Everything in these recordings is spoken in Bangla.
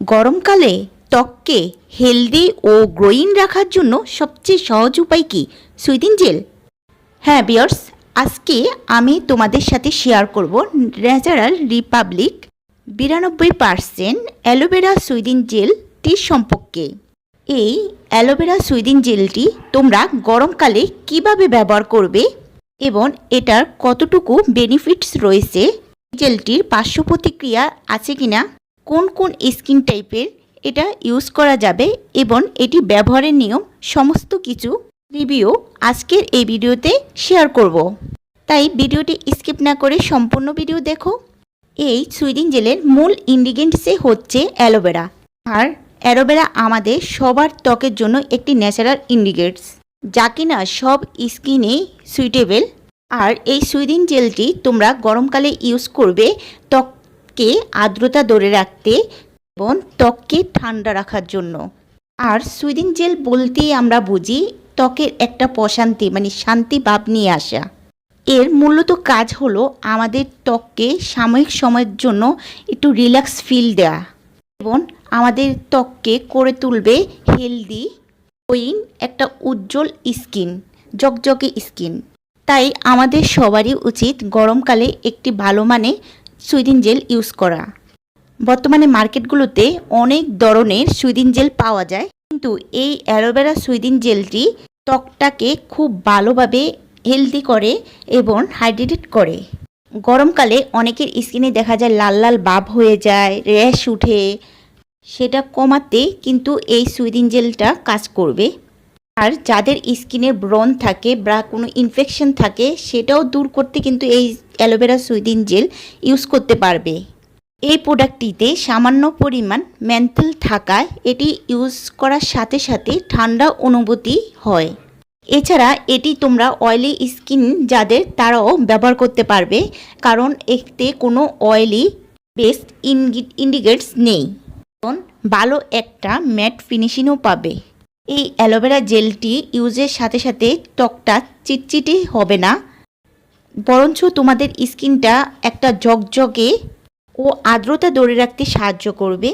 গরমকালে ত্বককে হেলদি ও গ্রোয়িং রাখার জন্য সবচেয়ে সহজ উপায় কি? Soothing gel. হ্যাঁ বিয়ার্স, আজকে আমি তোমাদের সাথে শেয়ার করব ন্যাচারাল রিপাবলিক বিরানব্বই পার্সেন্ট অ্যালোভেরা সুইদিন জেলটি সম্পর্কে। এই অ্যালোভেরা সুইদিন জেলটি তোমরা গরমকালে কীভাবে ব্যবহার করবে এবং এটার কতটুকু বেনিফিটস রয়েছে? জেলটির পার্শ্ব প্রতিক্রিয়া আছে কিনা? কোন কোন স্কিন টাইপের এটা ইউজ করা যাবে এবং এটি ব্যবহারের নিয়ম সমস্ত কিছু রিভিউ আজকের এই ভিডিওতে শেয়ার করব। তাই ভিডিওটি স্কিপ না করে সম্পূর্ণ ভিডিও দেখো। এই সুইডিং জেলের মূল ইনগ্রিডিয়েন্টসে হচ্ছে অ্যালোভেরা। আর অ্যালোভেরা আমাদের সবার ত্বকের জন্য একটি ন্যাচারাল ইনগ্রিডিয়েন্টস যা কিনা সব স্কিনে সুইটেবল আর এই সুইডিং জেলটি তোমরা গরমকালে ইউজ করবে ত্বককে আর্দ্রতা ধরে রাখতে এবং ত্বককে ঠান্ডা রাখার জন্য। আর সুইডিং জেল বলতেই আমরা বুঝি ত্বকের একটা প্রশান্তি মানে শান্তি ভাব নিয়ে আসা। এর মূলত কাজ হলো আমাদের ত্বককে সাময়িক সময়ের জন্য একটু রিল্যাক্স ফিল দেওয়া এবং আমাদের ত্বককে করে তুলবে হেলদি ওইন একটা উজ্জ্বল স্কিন জকজকে স্কিন। তাই আমাদের সবারই উচিত গরমকালে একটি ভালো মানে সুইদিন জেল ইউজ করা। বর্তমানে মার্কেটগুলোতে অনেক ধরনের সুইদিন জেল পাওয়া যায়, কিন্তু এই অ্যালোভেরা সুইদিন জেলটি ত্বকটাকে খুব ভালোভাবে হেলদি করে এবং হাইড্রেটেড করে। গরমকালে অনেকের স্কিনে দেখা যায় লাল লাল বাব হয়ে যায়, র্যাশ উঠে, সেটা কমাতে কিন্তু এই সুইদিন জেলটা কাজ করবে। আর যাদের স্কিনে ব্রণ থাকে বা কোনো ইনফেকশন থাকে, সেটাও দূর করতে কিন্তু এই অ্যালোভেরা সুইদিন জেল ইউজ করতে পারবে। এই প্রোডাক্টটিতে সামান্য পরিমাণ মেন্থাল থাকায় এটি ইউজ করার সাথে সাথে ঠান্ডা অনুভূতি হয়। এছাড়া এটি তোমরা অয়েলি স্কিন যাদের, তারাও ব্যবহার করতে পারবে, কারণ এতে কোনো অয়েলি বেস্ট ইন্ডিকেটস নেই। এবং ভালো একটা ম্যাট ফিনিশিংও পাবে। এই অ্যালোভেরা জেলটি ইউজের সাথে সাথে ত্বকটা চিটচিটে হবে না। বরঞ্চ তোমাদের স্কিনটা একটা জগজগে ও আর্দ্রতা ধরে রাখতে সাহায্য করবে।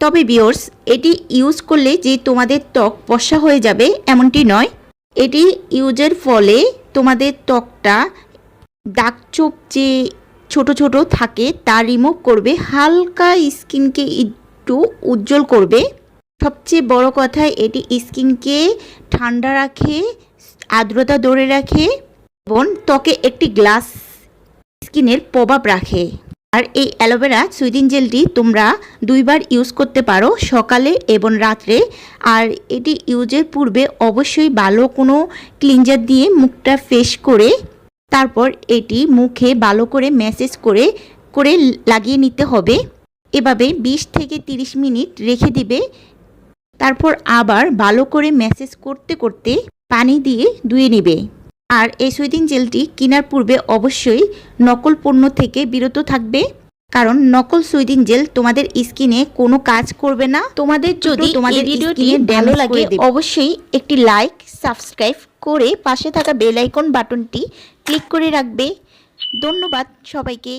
তবে বিয়র্স এটি ইউজ করলে যে তোমাদের ত্বক বর্ষা হয়ে যাবে এমনটি নয়। এটি ইউজের ফলে তোমাদের ত্বকটা দাগচোপ যে ছোট ছোট থাকে, তা রিমুভ করবে, হালকা স্কিনকে একটু উজ্জ্বল করবে। সবচেয়ে বড় কথা এটি স্কিনকে ঠান্ডা রাখে, আর্দ্রতা ধরে রাখে এবং ত্বকে একটি গ্লাস স্কিনের প্রভাব রাখে। আর এই অ্যালোভেরা সুইদিন জেলটি তোমরা দুইবার ইউজ করতে পারো সকালে এবং রাত্রে। আর এটি ইউজের পূর্বে অবশ্যই ভালো কোনো ক্লিনজার দিয়ে মুখটা ফ্রেশ করে তারপর এটি মুখে ভালো করে ম্যাসেজ করে করে লাগিয়ে নিতে হবে। এভাবে 20 থেকে 30 মিনিট রেখে দিবে তারপর আবার ভালো করে ম্যাসেজ করতে করতে পানি দিয়ে ধুয়ে নেবে। আর এই সুইদিন জেলটি কেনার পূর্বে অবশ্যই নকল পণ্য থেকে বিরত থাকবে। কারণ নকল সুইদিন জেল তোমাদের স্কিনে কোনো কাজ করবে না। তোমাদের যদি তোমাদের ভিডিওটি ভালো লাগে অবশ্যই একটি লাইক সাবস্ক্রাইব করে পাশে থাকা বেল আইকন বাটনটি ক্লিক করে রাখবে। ধন্যবাদ সবাইকে।